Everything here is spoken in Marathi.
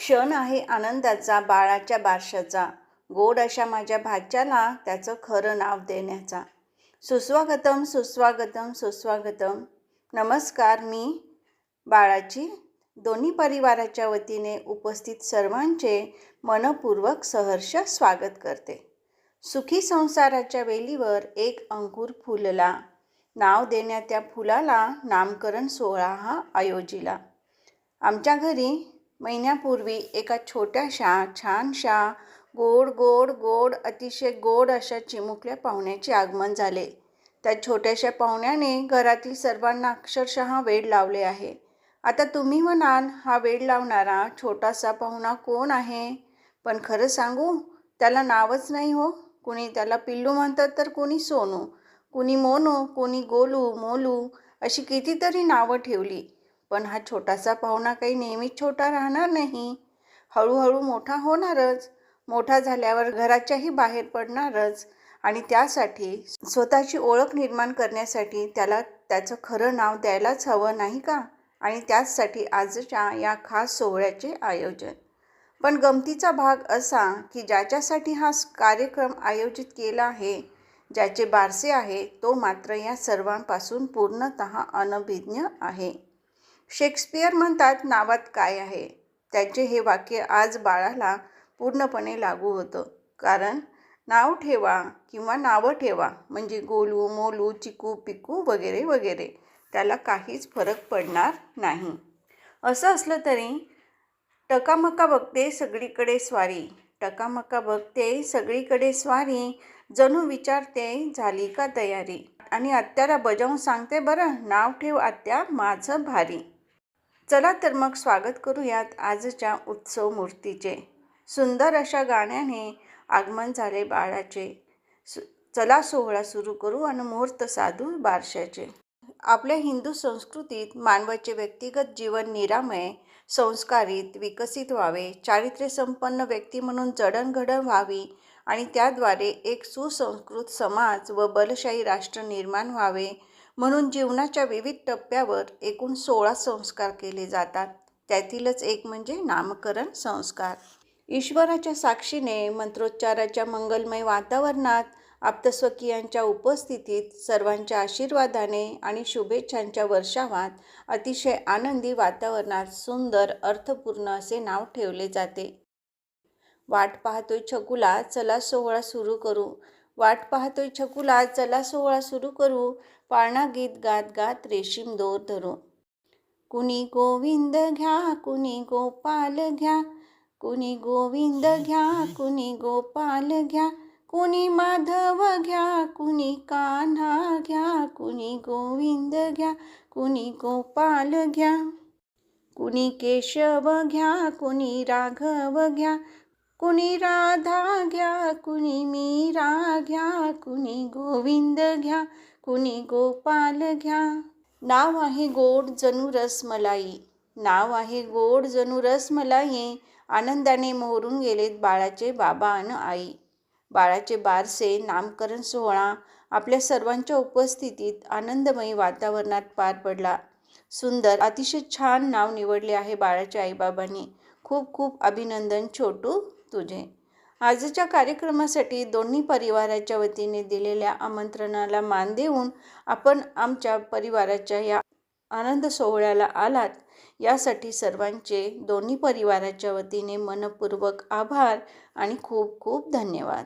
क्षण आहे आनंदाचा बाळाच्या बारशाचा. गोड अशा माझ्या भाच्याला त्याचं खरं नाव देण्याचा. सुस्वागतम सुस्वागतम सुस्वागतम. नमस्कार मी बाळाची. दोन्ही परिवाराच्या वतीने उपस्थित सर्वांचे मनपूर्वक सहर्ष स्वागत करते. सुखी संसाराच्या वेलीवर एक अंकुर फुलला. नाव देण्यात त्या फुलाला नामकरण सोहळा हा आयोजिला. आमच्या घरी महिन्यापूर्वी एका छोट्याशा छानशा गोड गोड गोड अतिशय गोड अशा चिमुकल्या पाहुण्याचे आगमन झाले. त्या छोट्याशा पाहुण्याने घरातील सर्वांना अक्षरशः वेड लावले आहे. आता तुम्ही म्हणाल हा वेड लावणारा छोटासा पाहुणा कोण आहे? पण खरं सांगू त्याला नावच नाही हो. कुणी त्याला पिल्लू म्हणतात तर कुणी सोनू. कुणी मोनू कुणी गोलू मोलू अशी कितीतरी नावं ठेवली. पण हा छोटासा पाहुणा काही नेहमीच छोटा राहणार नाही. हळूहळू मोठा होणारच. मोठा झाल्यावर घराच्याही बाहेर पडणारच. आणि त्यासाठी स्वतःची ओळख निर्माण करण्यासाठी त्याला त्याचं खरं नाव द्यायलाच हवं नाही का? आणि त्याचसाठी आजच्या या खास सोहळ्याचे आयोजन. पण गमतीचा भाग असा की ज्याच्यासाठी हा कार्यक्रम आयोजित केला आहे ज्याचे बारसे आहे तो मात्र या सर्वांपासून पूर्णत अनभिज्ञ आहे. शेक्सपियर म्हणतात नावात काय आहे? त्यांचे हे वाक्य आज बाळाला पूर्णपणे लागू होतं. कारण नाव ठेवा किंवा नावं ठेवा म्हणजे गोलू मोलू चिकू पिकू वगैरे वगैरे त्याला काहीच फरक पडणार नाही. असं असलं तरी टकामका बघते सगळीकडे स्वारी. टकामका बघते सगळीकडे स्वारी. जणू विचारते झाली का तयारी? आणि आत्याला बजावून सांगते बरं नाव ठेव आत्या माझं भारी. चला तर मग स्वागत करूयात आजच्या उत्सव मूर्तीचे. सुंदर अशा गाण्याने आगमन झाले बाळाचे. सु चला सोहळा सुरू करू आणि मुहूर्त साधू बारशाचे. आपल्या हिंदू संस्कृतीत मानवाचे व्यक्तिगत जीवन निरामय संस्कारित विकसित व्हावे चारित्र्यसंपन्न व्यक्ती म्हणून जडणघडण व्हावी आणि त्याद्वारे एक सुसंस्कृत समाज व बलशाही राष्ट्र निर्माण व्हावे म्हणून जीवनाच्या विविध टप्प्यावर एकूण सोळा संस्कार केले जातात. त्यातीलच एक म्हणजे नामकरण संस्कार. ईश्वराच्या साक्षीने मंत्रोच्चाराच्या मंगलमय वातावरणात आप्तस्वकीयांच्या उपस्थितीत सर्वांच्या आशीर्वादाने आणि शुभेच्छांच्या वर्षावात अतिशय आनंदी वातावरणात सुंदर अर्थपूर्ण असे नाव ठेवले जाते. वाट पाहतोय छकुला चला सोहळा सुरू करू. वाट पाहतोय छकुला चला सोहळा सुरू करू पाळणा गीत गात गात रेशीम दोर धरू कुणी गोविंद घ्या कुणी गोपाल घ्या कुणी गोविंद घ्या कुणी गोपाल घ्या कुणी माधव घ्या कुणी कान्हा घ्या कुणी गोविंद घ्या कुणी गोपाल घ्या कुणी केशव घ्या कुणी राघव घ्या कुणी राधा घ्या कुणी मी मीरा घ्या कुणी गोविंद घ्या कुणी गोपाल घ्या. नाव आहे गोड जणू रसमलाई. नाव आहे गोड जणू रसमलाई आनंदाने मोहरून गेलेत बाळाचे बाबा आणि आई. बाळाचे बारसे नामकरण सोहळा आपल्या सर्वांच्या उपस्थितीत आनंदमयी वातावरणात पार पडला. सुंदर अतिशय छान नाव निवडले आहे बाळाच्या आईबाबांनी. खूप खूप अभिनंदन छोटू तुझे. आजच्या कार्यक्रमासाठी दोन्ही परिवाराच्या वतीने दिलेल्या आमंत्रणाला मान देऊन आपण आमच्या परिवाराच्या या आनंद सोहळ्याला आलात. यासाठी सर्वांचे दोन्ही परिवाराच्या वतीने मनपूर्वक आभार आणि खूप खूप धन्यवाद.